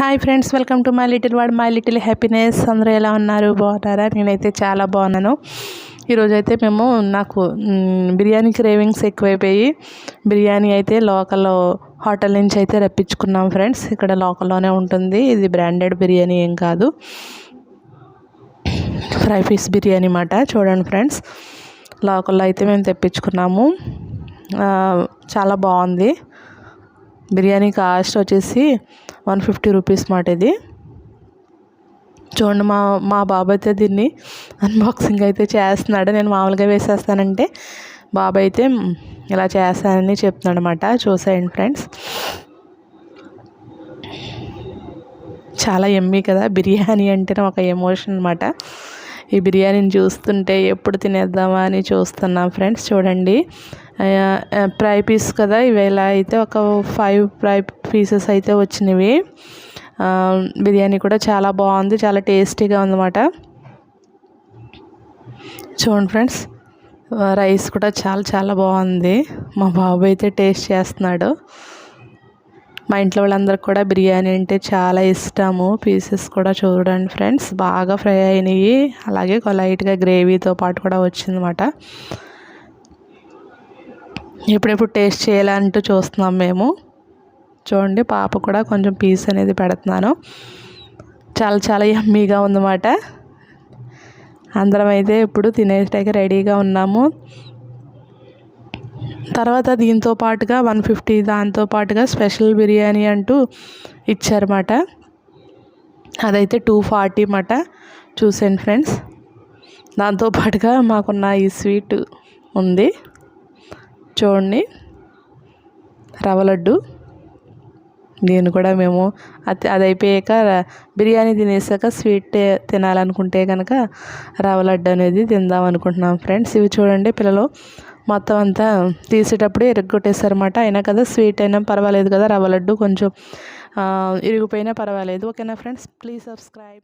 Hi friends welcome to my little world my little happiness అందరూ ఎలా ఉన్నారు? బాగున్నారా? నేనైతే చాలా బాగున్నాను. ఈరోజు అయితే మేము నాకు బిర్యానీ క్రేవింగ్స్ ఎక్కువైపోయి బిర్యానీ అయితే లోకల్ హోటల్ నుంచి అయితే రప్పించుకున్నాం ఫ్రెండ్స్ ఇక్కడ లోకల్లోనే ఉంటుంది. ఇది బ్రాండెడ్ బిర్యానీ ఏం కాదు. ఫ్రై పీస్ బిర్యానీ అన్నమాట. చూడండి ఫ్రెండ్స్ లోకల్లో అయితే మేము తెప్పించుకున్నాము. చాలా బాగుంది. బిర్యానీ కాస్ట్ వచ్చేసి వన్ ఫిఫ్టీ రూపీస్ మాట ఇది. చూడండి మా మా బాబు అయితే దీన్ని అన్బాక్సింగ్ అయితే చేస్తున్నాడు. నేను మామూలుగా వేసేస్తానంటే బాబు అయితే ఇలా చేస్తానని చెప్తున్నాడు అనమాట చూసేయండి ఫ్రెండ్స్. చాలా ఎమ్మీ కదా. బిర్యానీ అంటేనే ఒక ఎమోషన్ అనమాట ఈ బిర్యానీని చూస్తుంటే ఎప్పుడు తినేద్దామా అని చూస్తున్నాం ఫ్రెండ్స్ చూడండి. ఫ్రై పీస్ కదా ఇవి ఇలా అయితే ఒక ఫైవ్ ఫ్రై పీసెస్ అయితే వచ్చినవి. బిర్యానీ కూడా చాలా బాగుంది చాలా టేస్టీగా ఉందన్నమాట. చూడండి ఫ్రెండ్స్ రైస్ కూడా చాలా చాలా బాగుంది. మా బాబు అయితే టేస్ట్ చేస్తున్నాడు. మా ఇంట్లో వాళ్ళందరికీ కూడా బిర్యానీ అంటే చాలా ఇష్టము. పీసెస్ కూడా చూడండి ఫ్రెండ్స్. బాగా ఫ్రై అయినాయి. అలాగే లైట్గా గ్రేవీతో పాటు కూడా వచ్చిందన్నమాట. ఎప్పుడెప్పుడు టేస్ట్ చేయాలంటూ చూస్తున్నాం మేము. చూడండి పాప కూడా కొంచెం పీస్ అనేది పెడుతున్నాను. చాలా చాలా యమ్మీగా ఉందన్నమాట. అందరం అయితే ఇప్పుడు తినేటానికి రెడీగా ఉన్నాము. తర్వాత దీంతో పాటుగా వన్ ఫిఫ్టీ దాంతో పాటుగా స్పెషల్ బిర్యానీ అంటూ ఇచ్చారన్నమాట. అదైతే టూ ఫార్టీ అన్నమాట. చూసాను ఫ్రెండ్స్. దాంతోపాటుగా మాకున్న ఈ స్వీట్ ఉంది. చూడండి. రవ్వ లడ్డు. దీన్ని కూడా మేము అది అది అయిపోయాక బిర్యానీ తినేసాక స్వీట్ తినాలనుకుంటే కనుక రవ్వ లడ్డు అనేది తిందాం అనుకుంటున్నాం ఫ్రెండ్స్. ఇవి చూడండి పిల్లలు. మొత్తం అంతా తీసేటప్పుడు ఇరగొట్టేస్తారన్నమాట అయినా కదా స్వీట్ అయినా పర్వాలేదు కదా రవ్వ లడ్డు కొంచెం ఇరిగిపోయినా పర్వాలేదు. ఓకేనా ఫ్రెండ్స్? Please subscribe.